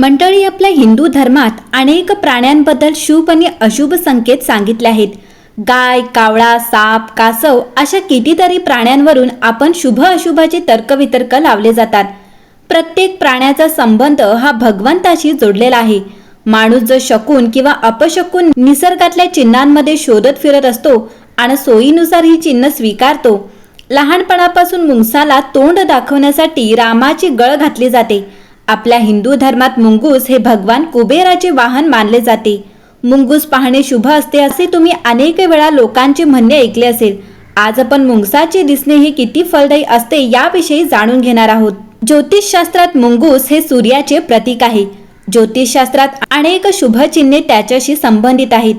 मंडळी आपल्या हिंदू धर्मात अनेक प्राण्यांबद्दल शुभ आणि अशुभ संकेत सांगितले आहेत. गाय कावळा साप कासव अशा कितीतरी प्राण्यांवरून आपण शुभ अशुभाचे तर्कवितर्क लावले जातात. प्रत्येक प्राण्याचा संबंध हा भगवंताशी जोडलेला आहे. माणूस जो शकून किंवा अपशकून निसर्गातल्या चिन्हांमध्ये शोधत फिरत असतो आणि सोयीनुसार ही चिन्ह स्वीकारतो लहानपणापासून मुंगसाला तोंड दाखवण्यासाठी रामाची गळ घातली जाते. आपल्या हिंदू धर्मात मुंगूस हे भगवान कुबेराचे वाहन मानले जाते. मुंगूस पाहणे शुभ असते असे तुम्ही अनेक वेळा लोकांचे म्हणणे ऐकले असेल. आज आपण मुंगसाचे दिसणे हे किती फलदायी असते याविषयी जाणून घेणार आहोत. ज्योतिषशास्त्रात मुंगूस हे सूर्याचे प्रतीक आहे. ज्योतिषशास्त्रात अनेक शुभ चिन्हे त्याच्याशी संबंधित आहेत.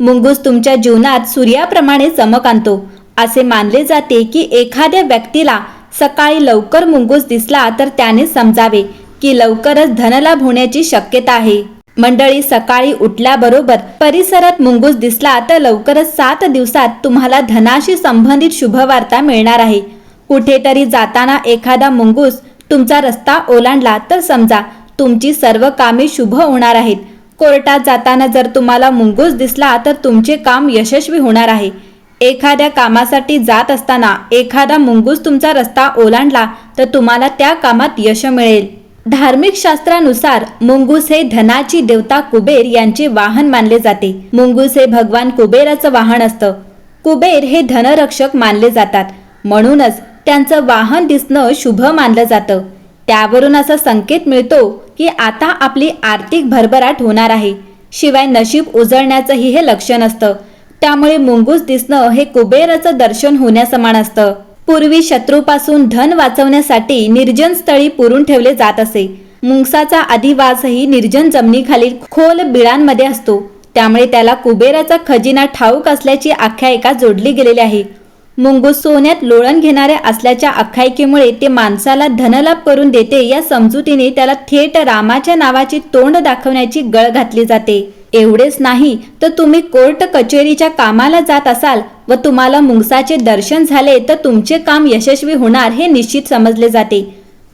मुंगूस तुमच्या जीवनात सूर्याप्रमाणे चमक आणतो. असे मानले जाते की एखाद्या व्यक्तीला सकाळी लवकर मुंगूस दिसला तर त्याने समजावे. की लवकरच धनलाभ होण्याची शक्यता आहे. मंडळी सकाळी उठल्याबरोबर परिसरात मुंगूस दिसला तर लवकरच सात दिवसात तुम्हाला धनाशी संबंधित शुभवार्ता मिळणार आहे. कुठेतरी जाताना एखादा मुंगूस तुमचा रस्ता ओलांडला तर समजा तुमची सर्व कामे शुभ होणार आहेत. कोर्टात जाताना जर तुम्हाला मुंगूस दिसला तर तुमचे काम यशस्वी होणार आहे. एखाद्या कामासाठी जात असताना एखादा मुंगूस तुमचा रस्ता ओलांडला तर तुम्हाला त्या कामात यश मिळेल. धार्मिक शास्त्रानुसार मुंगूस हे धनाची देवता कुबेर यांचे वाहन मानले जाते. मुंगूस हे भगवान कुबेराचं वाहन असतं. कुबेर हे धनरक्षक मानले जातात. म्हणूनच त्यांचं वाहन दिसणं शुभ मानलं जातं. त्यावरून असा संकेत मिळतो की आता आपली आर्थिक भरभराट होणार आहे. शिवाय नशीब उजळण्याचंही हे लक्षण असतं. त्यामुळे मुंगूस दिसणं हे कुबेराचं दर्शन होण्यासमान असतं. पूर्वी शत्रूपासून धन वाचवण्यासाठी निर्जन स्थळी पुरून ठेवले जात असे. मुंगसाचा अधिवासही निर्जन जमिनीखालील खोल बिळांमध्ये असतो. त्यामुळे त्याला कुबेराचा खजिना ठाऊक असल्याची आख्यायिका जोडली गेलेली आहे. मुंगूस सोन्यात लोळण घेणाऱ्या असल्याच्या आख्यायिकेमुळे ते माणसाला धनलाभ करून देते या समजुतीने त्याला थेट रामाच्या नावाची तोंड दाखवण्याची गळ घातली जाते. एवढेच नाही तर तुम्ही कोर्ट कचेरीच्या कामाला जात असाल व तुम्हाला मुंगसाचे दर्शन झाले तर तुमचे काम यशस्वी होणार हे निश्चित समजले जाते.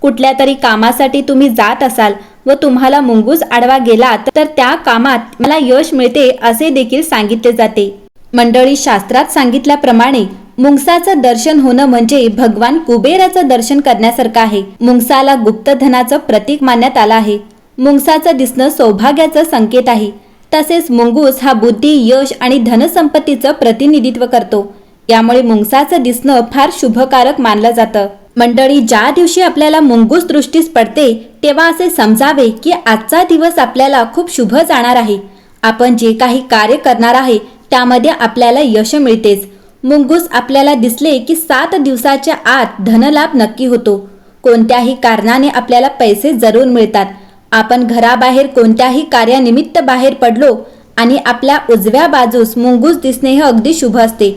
कुठल्या तरी कामासाठी तुम्ही जात असाल व तुम्हाला मुंगूस आडवा गेला तर त्या कामात मला यश मिळते असे देखील सांगितले जाते. मंडळी शास्त्रात सांगितल्याप्रमाणे मुंगसाचं दर्शन होणं म्हणजे भगवान कुबेराचं दर्शन करण्यासारखं आहे. मुंगसाला गुप्तधनाचं प्रतीक मानण्यात आलं आहे. मुंगसाचं दिसणं सौभाग्याचं संकेत आहे. तसेच मुंगूस हा बुद्धी यश आणि धनसंपत्तीचं प्रतिनिधित्व करतो. यामुळे मुंगसाचं दिसणं फार शुभकारक मानलं जातं. मंडळी ज्या दिवशी आपल्याला मुंगूस दृष्टीस पडते तेव्हा असे समजावे की आजचा दिवस आपल्याला खूप शुभ जाणार आहे. आपण जे काही कार्य करणार आहे त्यामध्ये आपल्याला यश मिळतेच. मुंगूस आपल्याला दिसले की सात दिवसाच्या आत धनलाभ नक्की होतो. कोणत्याही कारणाने आपल्याला पैसे जरूर मिळतात. आपण घराबाहेर कोणत्याही कार्यानिमित्त बाहेर पडलो आणि आपल्या उजव्या बाजूस मुंगूस दिसणे हे अगदी शुभ असते.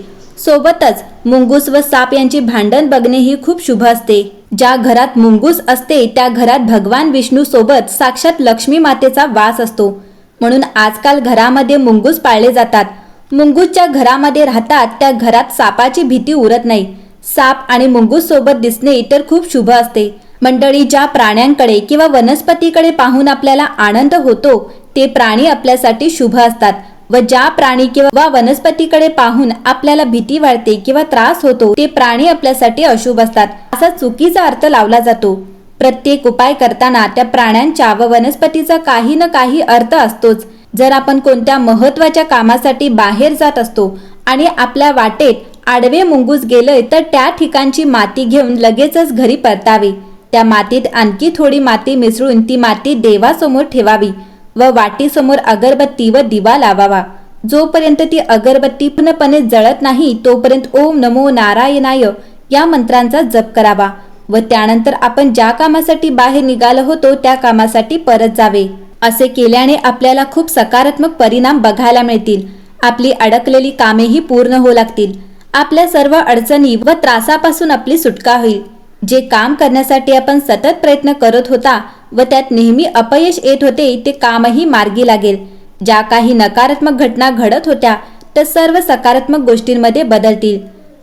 सोबतच मुंगूस व साप यांची भांडण बघणे ही खूप शुभ असते. ज्या घरात मुंगूस असते त्या घरात भगवान विष्णू सोबत साक्षात लक्ष्मी मातेचा वास असतो. म्हणून आजकाल घरामध्ये मुंगूस पाळले जातात. मुंगूसच्या घरामध्ये राहतात त्या घरात सापाची भीती उरत नाही. साप आणि मुंगूस सोबत दिसणे इतर खूप शुभ असते. मंडळी ज्या प्राण्यांकडे किंवा वनस्पतीकडे पाहून आपल्याला आनंद होतो ते प्राणी आपल्यासाठी शुभ असतात व ज्या प्राणी किंवा वनस्पतीकडे पाहून आपल्याला भीती वाढते किंवा त्रास होतो ते प्राणी आपल्यासाठी अशुभ असतात. असा चुकीचा अर्थ लावला जातो. प्रत्येक उपाय करताना त्या प्राण्यांच्या व वनस्पतीचा काही ना काही अर्थ असतोच. जर आपण कोणत्या महत्त्वाच्या कामासाठी बाहेर जात असतो आणि आपल्या वाटेत आडवे मुंगूस गेलंय तर त्या ठिकाणची माती घेऊन लगेचच घरी परतावे. त्या मातीत आणखी थोडी माती मिसळून ती माती देवासमोर ठेवावी व वाटीसमोर अगरबत्ती व दिवा लावावा. जोपर्यंत ती अगरबत्ती पूर्णपणे जळत नाही तोपर्यंत ओम नमो नारायणाय या मंत्रांचा जप करावा व त्यानंतर आपण ज्या कामासाठी बाहेर निघालो होतो त्या कामासाठी परत जावे. असे केल्याने आपल्याला खूप सकारात्मक परिणाम बघायला मिळतील. आपली अडकलेली कामेही पूर्ण होऊ लागतील. आपल्या सर्व अडचणी व त्रासापासून आपली सुटका होईल. जे काम करण्यासाठी आपण सतत प्रयत्न करत होता व त्यात नेहमी अपयश येत होते ते कामही मार्गी लागेल. ज्या काही नकारात्मक घटना घडत होत्या त्या सर्व सकारात्मक गोष्टींमध्ये बदलतील.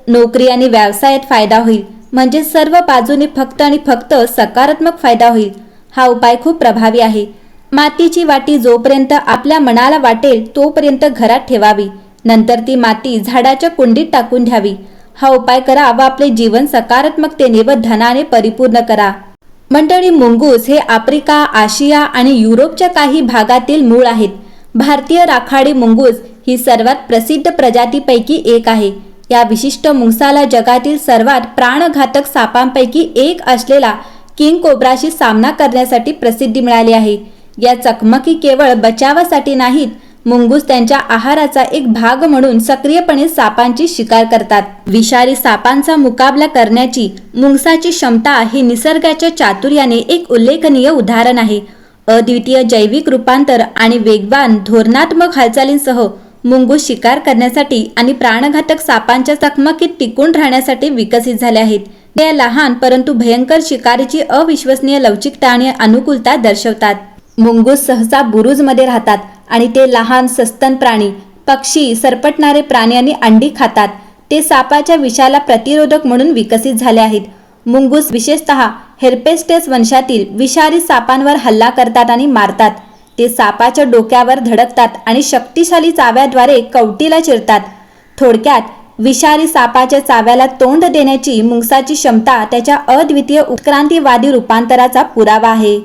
नोकरी आणि व्यवसायात फायदा होईल. म्हणजे सर्व बाजूने फक्त आणि फक्त सकारात्मक फायदा होईल. हा उपाय खूप प्रभावी आहे. मातीची वाटी जोपर्यंत आपल्या मनाला वाटेल तोपर्यंत घरात ठेवावी. नंतर ती माती झाडाच्या कुंडीत टाकून द्यावी हा उपाय करा व आपले जीवन सकारात्मकतेने व धनाने परिपूर्ण करा. मंडळी मुंगूस हे आफ्रिका आशिया आणि युरोपच्या काही भागातील मूळ आहेत. भारतीय राखाडी मुंगूस ही सर्वात प्रसिद्ध प्रजातीपैकी एक आहे. या विशिष्ट मुंगसाला जगातील सर्वात प्राणघातक सापांपैकी एक असलेला किंग कोब्राशी सामना करण्यासाठी प्रसिद्धी मिळाली आहे. या चकमकी केवळ बचावासाठी नाहीत मुंगूस त्यांच्या आहाराचा एक भाग म्हणून सक्रियपणे सापांची शिकार करतात. विषारी सापांचा मुकाबला करण्याची मुंगसाची क्षमता ही निसर्गाच्या चातुर्याने एक उल्लेखनीय उदाहरण आहे. अद्वितीय जैविक रूपांतर आणि वेगवान धोरणात्मक हालचालींसह मुंगूस शिकार करण्यासाठी आणि प्राणघातक सापांच्या चकमकीत टिकून राहण्यासाठी विकसित झाले आहेत. ते लहान परंतु भयंकर शिकारीची अविश्वसनीय लवचिकता आणि अनुकूलता दर्शवतात. मुंगूस सहसा बुरुजमध्ये राहतात. आणि ते लहान सस्तन प्राणी पक्षी सरपटणारे प्राणी आणि अंडी खातात. ते सापाच्या विषाला प्रतिरोधक म्हणून विकसित झाले आहेत. मुंगूस विशेषतः हेर्पेस्टेस वंशातील विषारी सापांवर हल्ला करतात आणि मारतात. ते सापाच्या डोक्यावर धडकतात आणि शक्तिशाली चाव्याद्वारे कवटीला चिरतात. थोडक्यात विषारी सापाच्या चाव्याला तोंड देण्याची मुंगसाची क्षमता त्याच्या अद्वितीय उत्क्रांतीवादी रूपांतराचा पुरावा आहे.